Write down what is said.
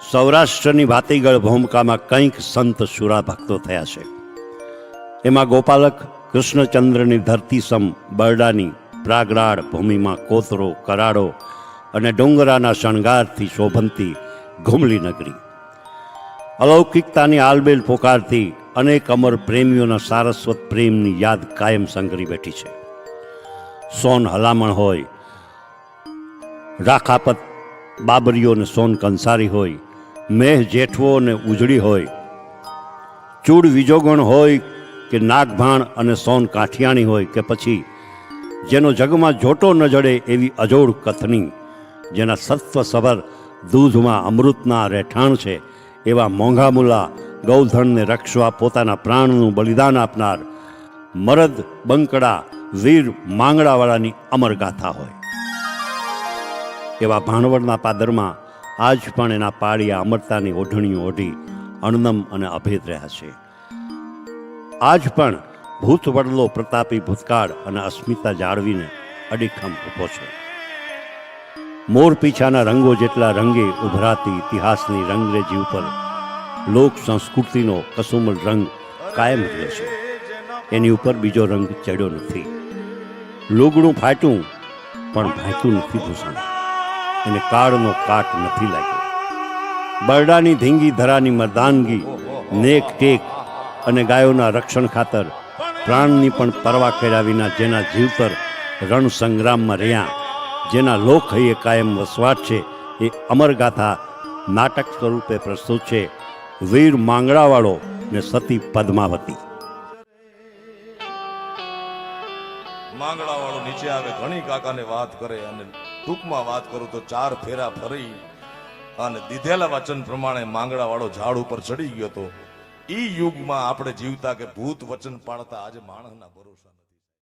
સૌરાષ્ટ્રની ભાતીગળ ભૂમિકામાં કંઈક સંત શુરા ભક્તો થયા છે. એમાં ગોપાલક કૃષ્ણચંદ્રની ધરતી સમ બરડાની પ્રાગરાળ ભૂમિમાં કોતરો કરાડો અને ડુંગરાના શણગારથી શોભંતી ઘુમલી નગરી. અલૌકિકતાની આલબેલ પોકારથી અનેક અમર પ્રેમીઓના સારસ્વત પ્રેમની યાદ કાયમ સંગરી બેઠી છે. સોન હલામણ હોય, રાખાપત બાબરીઓ અને સોન કંસારી હોય મેહ જેઠવો ને ઉજળી હોય, ચૂડ વિજોગણ હોય કે નાગભાણ અને સોન કાઠિયાણી હોય કે પછી જેનો જગમાં જોટો ન જડે એવી અજોડ કથની, જેના સત્વ સભર દૂધમાં અમૃતના રહેઠાણ છે, એવા મોંઘામુલા ગૌધનને રક્ષવા પોતાના પ્રાણનું બલિદાન આપનાર મરદ બંકડા વીર માંગડાવાળાની અમર ગાથા હોય. એવા ભાણવડના પાદરમાં આજ પણ એના પાળિયા અમરતાની ઓઢણીઓ ઓઢી અણનમ અને અભેદ રહ્યા છે. આજ પણ ભૂત વડલો પ્રતાપી ભૂતકાળ અને અસ્મિતા જાળવીને અડીખમ ઊભો છે. મોર પીછાના રંગો જેટલા રંગે ઉભરાતી ઇતિહાસની રંગરેજી ઉપર લોક સંસ્કૃતિનો કસુમલ રંગ કાયમ રહ્યો છે. એની ઉપર બીજો રંગ ચડ્યો નથી. લુગડું ફાટ્યું, પણ ભાંચ્યું નથી ભૂષણ. એને કાળનો કાટ નથી લાગ્યો. બરડાની ધીંગી ધરાની મરદાનગી, નેક ટેક અને ગાયોના રક્ષણ ખાતર પ્રાણની પણ પરવા કર્યા વિના જેના જીવતર રણ સંગ્રામમાં રહ્યા, જેના લોકહૈયે કાયમ વસવાટ છે, એ અમરગાથા નાટક સ્વરૂપે પ્રસ્તુત છે, વીર માંગડાવાળો ને સતી પદ્માવતી. માંગડાવાળો નીચે આવે, ઘણી કાકાને વાત કરે અને ટૂંકમાં વાત કરું તો ચાર ફેરા ફરી અને દીધેલા વચન પ્રમાણે માંગડા વાળો ઝાડ ઉપર ચડી ગયો હતો. ઈ યુગમાં આપણે જીવતા કે ભૂત વચન પાળતા આજે માણસના ભરોસા